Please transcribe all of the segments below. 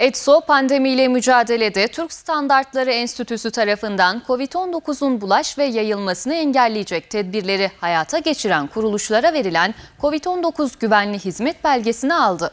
ETSO pandemiyle mücadelede Türk Standartları Enstitüsü tarafından COVID-19'un bulaş ve yayılmasını engelleyecek tedbirleri hayata geçiren kuruluşlara verilen COVID-19 güvenli hizmet belgesini aldı.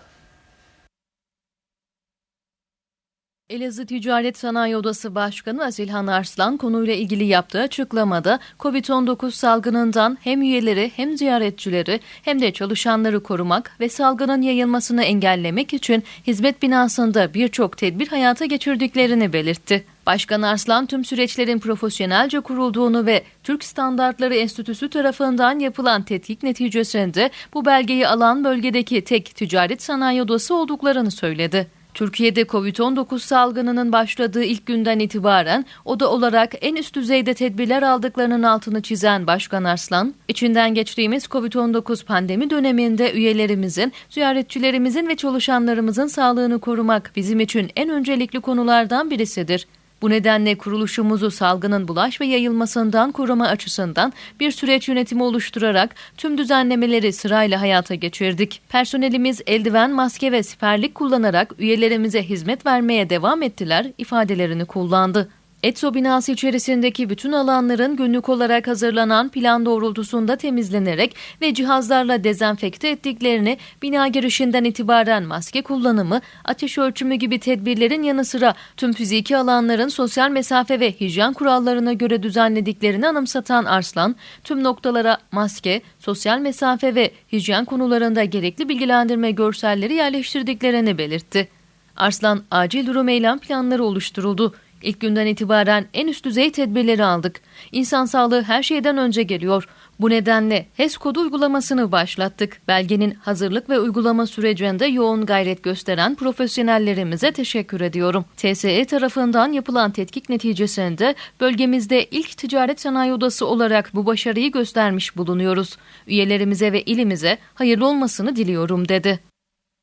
Elazığ Ticaret Sanayi Odası Başkanı Azilhan Arslan konuyla ilgili yaptığı açıklamada COVID-19 salgınından hem üyeleri hem ziyaretçileri hem de çalışanları korumak ve salgının yayılmasını engellemek için hizmet binasında birçok tedbir hayata geçirdiklerini belirtti. Başkan Arslan tüm süreçlerin profesyonelce kurulduğunu ve Türk Standartları Enstitüsü tarafından yapılan tetkik neticesinde bu belgeyi alan bölgedeki tek ticaret sanayi odası olduklarını söyledi. Türkiye'de Covid-19 salgınının başladığı ilk günden itibaren oda olarak en üst düzeyde tedbirler aldıklarının altını çizen Başkan Arslan, içinden geçtiğimiz Covid-19 pandemi döneminde üyelerimizin, ziyaretçilerimizin ve çalışanlarımızın sağlığını korumak bizim için en öncelikli konulardan birisidir. Bu nedenle kuruluşumuzu salgının bulaş ve yayılmasından koruma açısından bir süreç yönetimi oluşturarak tüm düzenlemeleri sırayla hayata geçirdik. Personelimiz eldiven, maske ve siperlik kullanarak üyelerimize hizmet vermeye devam ettiler ifadelerini kullandı. ETSO binası içerisindeki bütün alanların günlük olarak hazırlanan plan doğrultusunda temizlenerek ve cihazlarla dezenfekte ettiklerini, bina girişinden itibaren maske kullanımı, ateş ölçümü gibi tedbirlerin yanı sıra tüm fiziki alanların sosyal mesafe ve hijyen kurallarına göre düzenlediklerini anımsatan Arslan, tüm noktalara maske, sosyal mesafe ve hijyen konularında gerekli bilgilendirme görselleri yerleştirdiklerini belirtti. Arslan acil durum eylem planları oluşturuldu. İlk günden itibaren en üst düzey tedbirleri aldık. İnsan sağlığı her şeyden önce geliyor. Bu nedenle HES kodu uygulamasını başlattık. Belgenin hazırlık ve uygulama sürecinde yoğun gayret gösteren profesyonellerimize teşekkür ediyorum. TSE tarafından yapılan tetkik neticesinde bölgemizde ilk ticaret sanayi odası olarak bu başarıyı göstermiş bulunuyoruz. Üyelerimize ve ilimize hayırlı olmasını diliyorum dedi.